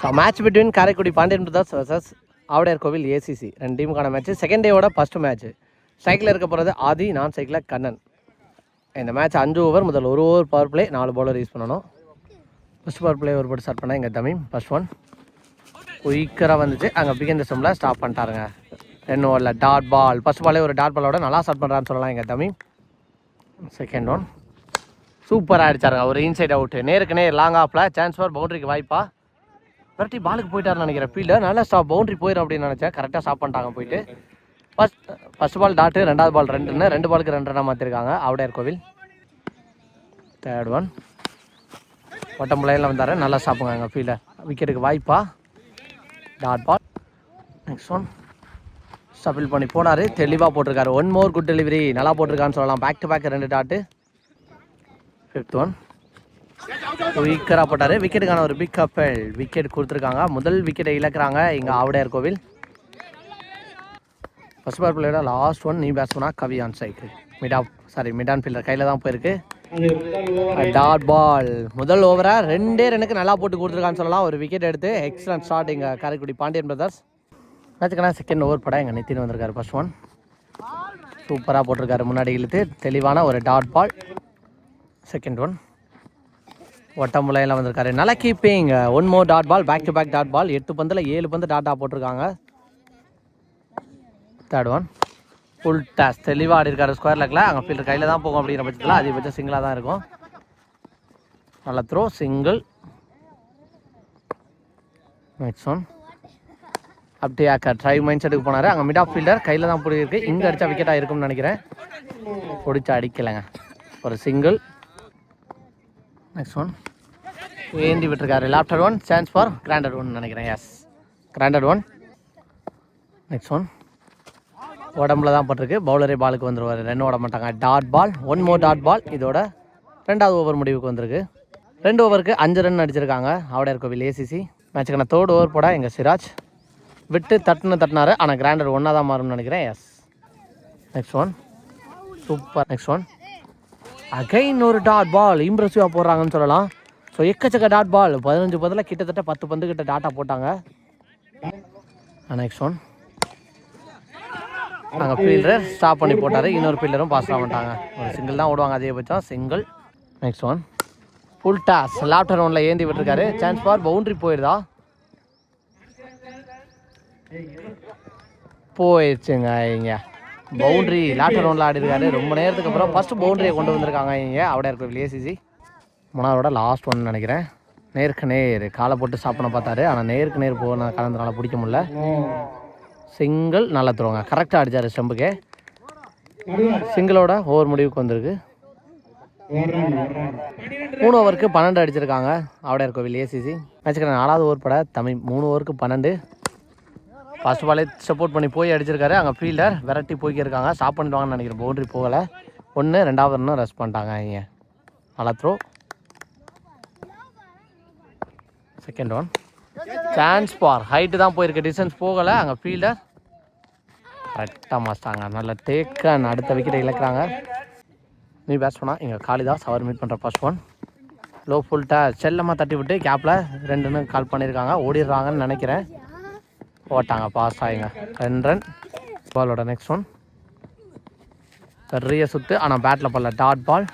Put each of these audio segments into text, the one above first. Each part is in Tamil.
So match between Karaikudi Pandian brothers versus Avudaiyar Kovil ACC ரெண்டு டீமுக்கான மேட்ச் செகண்ட் டேவோட ஃபர்ஸ்ட் மேட்ச் சைக்கிளில் இருக்க போகிறது ஆதி நான் சைக்கிளில் கண்ணன். இந்த மேட்ச் அஞ்சு ஓவர் முதல் ஒரு ஓவர் பவர் பிளே நாலு பவுலர் யூஸ் பண்ணணும். ஃபஸ்ட் பவர் பிளே ஒரு போட்டு ஸ்டார்ட் பண்ணால் எங்கள் தமிழ் ஃபஸ்ட் ஒன் குயிக்கராக வந்துச்சு. அங்கே பிகன் சிஸ்டமில் ஸ்டாப் பண்ணிட்டாருங்க. ரெண்டு ஓவரில் டாட் பால் ஃபஸ்ட் பாலே ஒரு டாட் பாலோட நல்லா ஸ்டார்ட் பண்ணுறான்னு சொல்லலாம் எங்கள் தமிழ் செகண்ட் ஒன் சூப்பராக அடிச்சாருங்க. ஒரு இன்சைட் அவுட்டு நேருக்கு நேர் லாங் ஆஃபில் சான்ஸ் ஃபார் பவுண்டரிக்கு வாய்ப்பா. விரட்டி பாலுக்கு போயிட்டாருன்னு நினைக்கிறேன். ஃபீல்டர் நல்லா ஸ்டாப் பவுண்டரி போயிடும் அப்படின்னு நினச்சேன். கரெக்டாக ஸ்டாப் பண்ணிட்டாங்க போயிட்டு. ஃபஸ்ட் ஃபஸ்ட் பால் டாட்டு ரெண்டாவது பால் ரெண்டுன்னு ரெண்டு பாலுக்கு ரெண்டு ரன் மாற்றிருக்காங்க ஆவுடையார் கோவில். தேர்ட் ஒன் ஒட்டம் லைனில் வந்தார். நல்லா ஸ்டாப்புங்க எங்கள் ஃபீல்டர் விக்கெட்டுக்கு வாய்ப்பா. டாட் பால் நெக்ஸ்ட் ஒன் ஸ்டபிள் பண்ணி போனார். தெளிவாக போட்டிருக்காரு. ஒன் மோர் குட் டெலிவரி நல்லா போட்டிருக்கான்னு சொல்லலாம். பேக் டு பேக் ரெண்டு டாட்டு ஃபிஃப்த் ஒன் வீக்கராக போட்டார். விக்கெட்டுக்கான ஒரு பிக் அப்பல் விக்கெட் கொடுத்துருக்காங்க. முதல் விக்கெட்டை இழக்கிறாங்க இங்கே ஆவுடையார் கோவில். ஃபர்ஸ்ட் பார் பிள்ளையோட லாஸ்ட் ஒன் நீ பேட்ஸ்மனா கவி on cycle mid off sorry mid on fielder கையில் தான் போயிருக்கு. டாட் பால் முதல் ஓவராக ரெண்டே ரனுக்கு நல்லா போட்டு கொடுத்துருக்கான்னு சொல்லலாம். ஒரு விக்கெட் எடுத்து எக்ஸலன்ட் ஸ்டார்ட் இங்கே காரைக்குடி பாண்டியன் பிரதர்ஸ் மேட்சுக்கான செகண்ட் ஓவர் படம் எங்கள் நித்தின் வந்திருக்காரு ஃபர்ஸ்ட் ஒன் சூப்பராக போட்டிருக்காரு முன்னாடி இழுத்து. தெளிவான ஒரு டாட் பால் செகண்ட் ஒன் ஒட்டம்புலையில் வந்திருக்காரு. நல்லா keeping one more dot ball back to back dot ball எட்டு பந்தில் ஏழு பந்து டாட்டா போட்டிருக்காங்க. தேர்ட் ஒன் ஃபுல் டேஸ் தெளிவாக ஆடி இருக்காரு ஸ்கொயர் லெக்கில் அங்கே ஃபீல்டர் கையில் தான் போகும் அப்படிங்கிற பட்சத்தில் அதிகபட்சம் சிங்கிளாக தான் இருக்கும். நல்ல த்ரோ சிங்கிள் நெக்ஸ்ட் ஒன் அப்படியே ட்ரைவ் மைண்ட் செட்டுக்கு போனார். அங்கே மிட் ஆஃப் ஃபீல்டர் கையில் தான் பிடிக்கிருக்கு இங்கே அடித்தா விக்கெட்டாக இருக்கும்னு நினைக்கிறேன். பிடிச்சி அடிக்கலைங்க. ஒரு சிங்கிள் நெக்ஸ்ட் ஒன் ஏந்தி விட்டுருக்காரு. லாப்டர் one chance for granted one நினைக்கிறேன். Yes granted one next one உடம்புல தான் பட்டிருக்கு. பவுலரே பாலுக்கு வந்துருவார். ரன் ஓட மாட்டாங்க. Dot ball one more dot ball இதோட ரெண்டாவது ஓவர் முடிவுக்கு வந்திருக்கு. ரெண்டு ஓவருக்கு அஞ்சு ரன் அடிச்சிருக்காங்க. ஆவுடையார் கோவில் ஏசிசி மேட்சுக்கான தேர்ட் ஓவர் போட எங்கள் சிராஜ் விட்டு தட்டுன்னு தட்டினார். ஆனால் கிராண்டட் ஒன்றா தான் மாறும்னு நினைக்கிறேன். Yes next one super next one again ஒரு டாட் பால் இம்ப்ரெசிவாக போடுறாங்கன்னு சொல்லலாம். ஸோ எக்கச்சக்க டாட் பால் பதினஞ்சு பதில் கிட்டத்தட்ட பத்து பந்து கிட்ட டாட்டா போட்டாங்க நெக்ஸ்ட் ஒன் நாங்கள் ஃபீல்டர் ஸ்டாப் பண்ணி போட்டார். இன்னொரு ஃபீல்டரும் பாஸ் ஆக மாட்டாங்க ஒரு சிங்கிள் தான் ஓடுவாங்க அதிகபட்சம். Single next one full toss லாப்டர் ஒன்ல ஏந்தி விட்டுருக்காரு. சான்ஸ் ஃபார் பவுண்டரி போயிடுதா போயிடுச்சுங்க இங்க. பவுண்டரி லாட்டர் ரவுண்டில் ஆடி இருக்காரு ரொம்ப நேரத்துக்கு அப்புறம் ஃபஸ்ட்டு பவுண்டரியை கொண்டு வந்திருக்காங்க இங்கே அவட இருக்கிற வில்ஏசிசி முனாரோட லாஸ்ட் ஒன் நினைக்கிறேன். நேருக்கு நேர். காலை போட்டு சாப்பிட பார்த்தாரு. ஆனால் நேருக்கு நேர் போன கலந்தனால பிடிக்க முடில சிங்கிள் நல்லா தருவாங்க. கரெக்டாக அடித்தார் ஸ்டெம்புக்கு சிங்கிளோட ஓவர் முடிவுக்கு வந்திருக்கு. மூணு ஓவருக்கு பன்னெண்டு அடிச்சிருக்காங்க. அவடையார் கோவில் ஏசிசி மேட்சுக்கு நாலாவது ஓவர் பட தமிழ் மூணு ஓவருக்கு பன்னெண்டு. ஃபர்ஸ்ட் பாலே சப்போர்ட் பண்ணி போய் அடிச்சிருக்காரு. அங்கே ஃபீல்டர் விரட்டி போய்க்கிருக்காங்க. ஸ்டாப் பண்ணிடுவாங்கன்னு நினைக்கிறேன். பவுண்டரி போகலை. ஒன்று ரெண்டாவது ரன்னும் ரெஸ்ட் பண்ணிட்டாங்க இங்கே. நல்லா throw second one chance for height தான் போயிருக்கு. டிஸ்டன்ஸ் போகலை. அங்கே ஃபீல்டர் கரெக்டாக மாஸ்டாங்க. நல்ல டேக்கன் அடுத்த விக்கெட்டை இழக்கிறாங்க. நீ பேட்ஸ் பண்ணால் இங்கே காளிதாஸ் அவர் மீட் பண்ணுற ஃபர்ஸ்ட் ஒன் லோ ஃபுல்ட்டாக செல்லமாக தட்டி விட்டு கேப்பில் ரெண்டுன்னு கால் பண்ணியிருக்காங்க ஓடிடுறாங்கன்னு நினைக்கிறேன். போட்டாங்க பாஸ் ஆகிங்க ரெண்டு ரன் பாலோட நெக்ஸ்ட் ஒன் பெரிய சுத்து. ஆனால் பேட்டில் பண்ணல டாட் பால்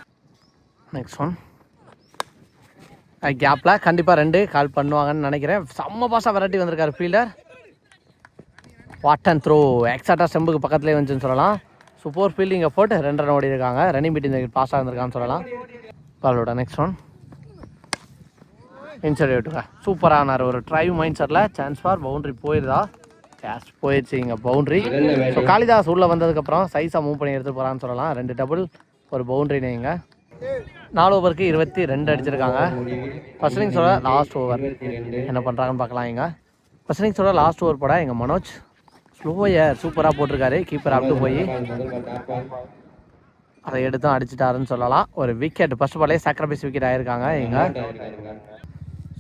நெக்ஸ்ட் ஒன் கேப்பில் கண்டிப்பாக ரெண்டு. கால் பண்ணுவாங்கன்னு நினைக்கிறேன். செம்ம பாஸாக வெரைட்டி வந்திருக்காரு ஃபீல்டர் வாட் அண்ட் த்ரோ எக்ஸாக்டாக ஸ்டெம்புக்கு பக்கத்துலேயே வந்துச்சுன்னு சொல்லலாம். சூப்பர் ஃபீல்டிங்கை போட்டு ரெண்டு ரன் ஓடி இருக்காங்க ரன்னிங் பீட் இந்த பாஸ் ஆகிருக்கான்னு சொல்லலாம். பாலோட நெக்ஸ்ட் ஒன் இன்சைட் விட்டுங்க சூப்பரானார் ஒரு drive mind settle chance for boundary போயிருதா? Cash போயிடுச்சு இங்கே பவுண்டரி ஸோ காளிதாஸ் உள்ளே வந்ததுக்கப்புறம் சைஸாக மூவ் பண்ணி எடுத்து போகிறான்னு சொல்லலாம். ரெண்டு டபுள் ஒரு பவுண்ட்ரி நீங்க நாலு ஓவருக்கு இருபத்தி ரெண்டு அடிச்சிருக்காங்க. ஃபர்ஸ்ட் இன்னிங்ஸோட லாஸ்ட் ஓவர் என்ன பண்ணுறாங்கன்னு பார்க்கலாம் இங்கே. ஃபர்ஸ்ட் இன்னிங்ஸோட லாஸ்ட் ஓவர் போட எங்கள் மனோஜ். ஸ்லோயர் சூப்பராக போட்டிருக்காரு. கீப்பர் அப்டு போய். அதை எடுத்தும் அடிச்சிட்டாருன்னு சொல்லலாம். ஒரு விக்கெட் ஃபர்ஸ்ட் பாலே சாக்ரிஃபைஸ் விக்கெட் ஆயிருக்காங்க இங்கே.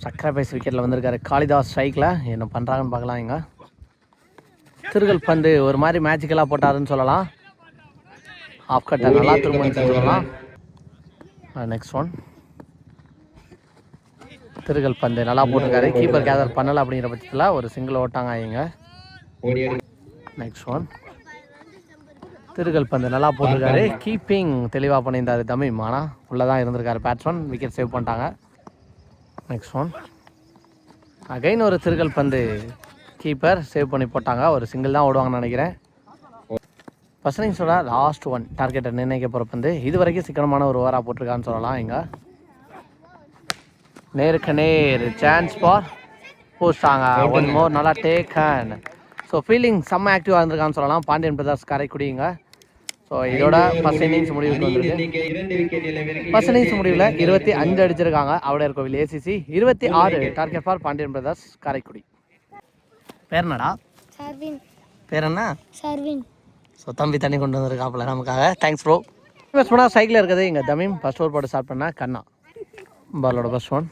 சக்கரபேஸ் விக்கெட்டில் வந்திருக்காரு காளிதாஸ் ஸ்ட்ரைக்கில் என்ன பண்ணுறாங்கன்னு பார்க்கலாம் இங்க. திருகல் பந்து ஒரு மாதிரி மேஜிக்கலாக போட்டாருன்னு சொல்லலாம். ஆஃப் கட்ட நல்லா திரும்ப சொல்லலாம். நெக்ஸ்ட் ஒன் திருகல் பந்து நல்லா போட்டிருக்காரு. கீப்பர் கேதர் பண்ணலை அப்படிங்கிற பட்சத்தில் ஒரு சிங்கிள் ஓட்டாங்க இங்க. நெக்ஸ்ட் ஒன் திருகல் பந்து நல்லா போட்டிருக்காரு. கீப்பிங் தெளிவாக பண்ணியிருந்தாரு தமிழ். ஆனால் உள்ளே தான் இருந்திருக்காரு. பேட்ஸ்மேன் விக்கெட் சேவ் பண்ணிட்டாங்க. நெக்ஸ்ட் ஒன் அகைன் ஒரு திருகல் பந்து கீப்பர் சேவ் பண்ணி போட்டாங்க. ஒரு சிங்கிள் தான் ஓடுவாங்கன்னு நினைக்கிறேன். ஃபஸ்ட் இன்னிங்ஸோட லாஸ்ட் ஒன் டார்கெட்டை நிர்ணயிக்க போகிற பந்து. இது வரைக்கும் சிக்கனமான ஒரு ஓவராக போட்டிருக்கான்னு சொல்லலாம் இங்கே. நேருக்கு நேர் சான்ஸ் ஃபார் போஸ்டாங்க. ஒன் மோர் நல்லா டேக் டேக்கன் ஸோ ஃபீலிங் செம்ம ஆக்டிவாக இருந்திருக்கான்னு சொல்லலாம். பாண்டியன் பிரதர்ஸ் காரைக்குடிங்க ஸோ இதோட ஃபர்ஸ்ட் இன்னிங்ஸ் முடிவுக்கு வந்திருக்கு ஃபர்ஸ்ட் இன்னிங்ஸ் முடிவில் இருபத்தி அஞ்சு அடிச்சிருக்காங்க. அவடையர் கோவில் ஏசிசி இருபத்தி ஆறு target for Pandian brothers Karaikudi. பேர் என்னடா? சர்வின். பேர் என்ன? சர்வின். ஸோ தம்பி தண்ணி கொண்டு வந்திருக்காப்புல நமக்காக. தேங்க்ஸ் ப்ரோ ஃபஸ்ட் பண்ணால் சைக்கிள் இருக்குது இங்கே. தமீம் ஃபர்ஸ்ட் ஓவர் போட்டு ஸ்டார்ட் பண்ணால் கண்ணா. பாலோட ஃபர்ஸ்ட் ஒன்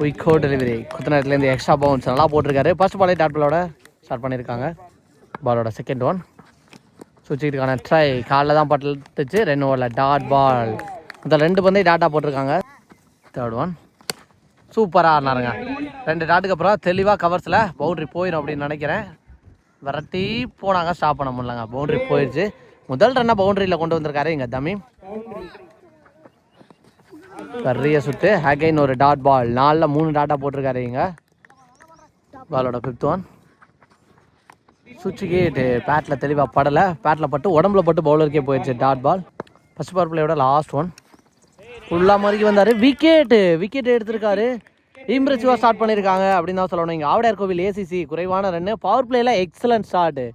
குயிக்கோ டெலிவரி குத்தநேரத்துலேருந்து எக்ஸ்ட்ரா பவுன்ஸ் நல்லா போட்டிருக்காரு. ஃபர்ஸ்ட் பாலே டாட் பாலோட ஸ்டார்ட் பண்ணியிருக்காங்க. பாலோட செகண்ட் ஒன் சுவிட்சுக்கான ட்ரை காலில் தான் பட்டுச்சு ரெண்டு ஓவரில் டாட் பால் இந்த ரெண்டு பந்தையும் டாட்டா போட்டிருக்காங்க. தேர்ட் ஒன் சூப்பராக ஆடினாருங்க. ரெண்டு டாட்டுக்கு அப்புறம் தெளிவாக கவர்ஸில் பவுண்ட்ரி போயிடும் அப்படின்னு நினைக்கிறேன். விரட்டி போனாங்க. ஸ்டாப் பண்ண முடியலங்க. பவுண்ட்ரி போயிடுச்சு முதல் ரன்னை பவுண்டரியில் கொண்டு வந்திருக்காரு இங்கே தமிம் பெரிய சுட்டு அகைன் ஒரு டாட் பால் நாலில் மூணு டாட்டா போட்டிருக்காரு இங்கே. பாலோட ஃபிஃப்த் ஒன் சுவிட்ச் பேட்டில் தெளிவாக படலை. பேட்டில் பட்டு உடம்புல பட்டு பவுலருக்கே போயிடுச்சு டாட் பால் ஃபர்ஸ்ட் பவர் பிளேயோட லாஸ்ட் ஒன் ஃபுல்லாக மறுக்கி வந்தார். விக்கெட்டு விக்கெட் எடுத்திருக்காரு. இம்ப்ரெசிவாக ஸ்டார்ட் பண்ணியிருக்காங்க அப்படின்னு தான் சொல்லணும். இங்கே ஆவடையார் கோவில் ஏசிசி குறைவான ரன்னு பவர் பிளேயில் எக்ஸலன்ட் ஸ்டார்ட்டு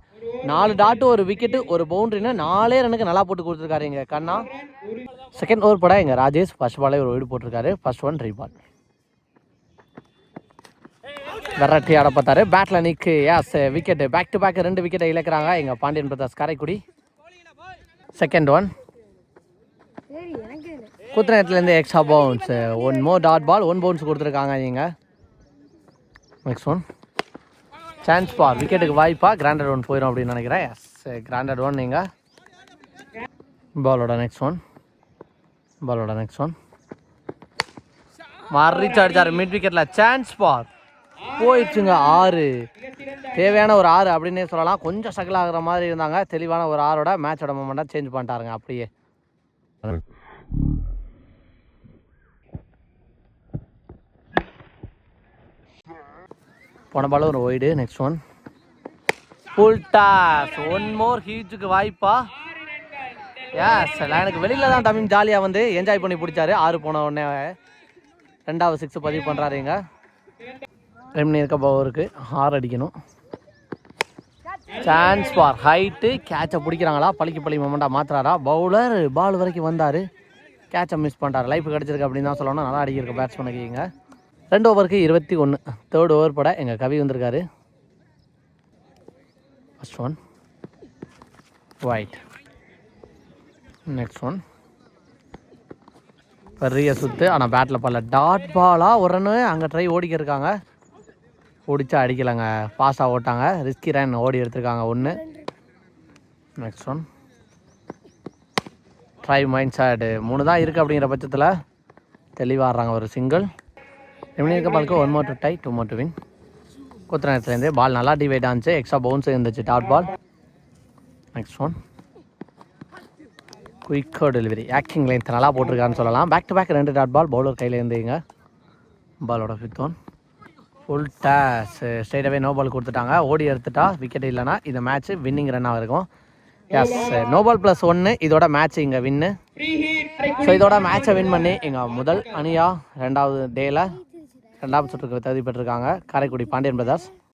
நாலு டாட்டு ஒரு விக்கெட்டு ஒரு பவுண்டரின்னு நாலே ரன்னுக்கு நல்லா போட்டு கொடுத்துருக்காரு இங்கே கண்ணா. செகண்ட் ஓவர் படம் எங்கள் ராஜேஷ். ஃபர்ஸ்ட் பாலே ஒரு வீடு போட்டிருக்காரு. ஃபர்ஸ்ட் ஒன் ரீபால் பால் வெரைட்டி ஆட பார்த்தாரு. பேட்டில் நிற்கு யாஸ் விக்கெட்டு பேக் டு பேக் ரெண்டு விக்கெட்டை இழக்கிறாங்க. எங்கள் Pandian brothers Karaikudi. Second one சரி எனக்கு extra bounce one more dot ball one bounce கொடுத்துருக்காங்க நீங்கள் நெக்ஸ்ட் ஒன் சான்ஸ் பார் விக்கெட்டுக்கு வாய்ப்பா. கிராண்டட் ஒன் போயிடும் அப்படின்னு நினைக்கிறேன். எஸ் கிராண்டட் ஒன் நீங்கள் பாலோட நெக்ஸ்ட் ஒன் பாலோட நெக்ஸ்ட் ஒன் மறிச்சு அடித்தார் மிட் விக்கெட்டில் சான்ஸ் பார் போயிடுச்சுங்க ஆறு. தேவையான ஒரு ஆறு அப்படின்னே சொல்லலாம். கொஞ்சம் ஸ்ட்ரகிள் ஆகிற மாதிரி இருந்தாங்க. தெளிவான ஒரு ஆறோட மேட்சோட மூமெண்ட்டாக சேஞ்ச் பண்ணிட்டாருங்க அப்படியே. போன பால் ஒரு wide next one full toss one more ஹீஜுக்கு வாய்ப்பா. எஸ் எனக்கு வெளியில தான் தமிழ் ஜாலியாக வந்து என்ஜாய் பண்ணி பிடிச்சாரு. ஆறு போன உடனே ரெண்டாவது சிக்ஸ் பதிவு பண்ணுறாருங்க ரெம்னி இருக்க பவருக்கு ஆறு அடிக்கணும். சான்ஸ் ஃபார் ஹைட்டு கேட்சை பிடிக்கிறாங்களா? பழிக்கு பழி மொமெண்ட்டாக மாத்துறாரா? பவுலர் பால் வரைக்கும் வந்தார். கேட்சை மிஸ் பண்ணுறாரு லைஃப் கிடச்சிருக்கு அப்படின்னு தான் சொல்லணும். நல்லா அடிக்கிறக்க பேட்ஸ்மேனுக்கு ரெண்டு ஓவருக்கு இருபத்தி ஒன்று தேர்ட் ஓவர் பட எங்கள் கவி வந்திருக்காரு. First one wide next one பெரிய சுத்து. ஆனால் பேட்டில் பல டாட் பாலாக ஒரு ரன்னு அங்கே ட்ரை ஓடிக்க இருக்காங்க. பிடிச்சா அடிக்கலைங்க. பாஸாக ஓட்டாங்க. ரிஸ்கி ரன் ஓடி எடுத்திருக்காங்க ஒன்று நெக்ஸ்ட் ஒன் ட்ரை மைண்ட் சாடு மூணு தான் இருக்குது அப்படிங்கிற பட்சத்தில் தெளிவாடுறாங்க ஒரு சிங்கிள் எப்படி இருக்க பாலுக்கு one more to tie two more to win குத்துற நேரத்துலேருந்து பால் நல்லா டிவைட் ஆச்சு எக்ஸ்ட்ரா பவுன்ஸ் இருந்துச்சு. டாட் பால் நெக்ஸ்ட் ஒன் குயிக்கோ டெலிவரி ஆக்டிங் லென்த் நல்லா போட்டிருக்கான்னு சொல்லலாம். பேக் டு பேக் ரெண்டு டாட் பால் பவுலர் கையில் இருந்தீங்க பாலோட ஃபிஃப்த் ஒன் ஃபுல் டேஸ் ஸ்ட்ரைட்டாகவே நோ பால் கொடுத்துட்டாங்க. ஓடி எடுத்துட்டா விக்கெட் இல்லைனா இந்த மேட்ச் வின்னிங் ரன்னாக இருக்கும். எஸ் நோ பால் ப்ளஸ் ஒன்று இதோட மேட்ச் இங்கே வின்னு ஸோ இதோட மேட்சை வின் பண்ணி எங்கள் முதல் அணியாக ரெண்டாவது டேயில் ரெண்டாவது சுற்றுக்கு தகுதி பெற்றிருக்காங்க. காரைக்குடி பாண்டியன் பிரதர்ஸ்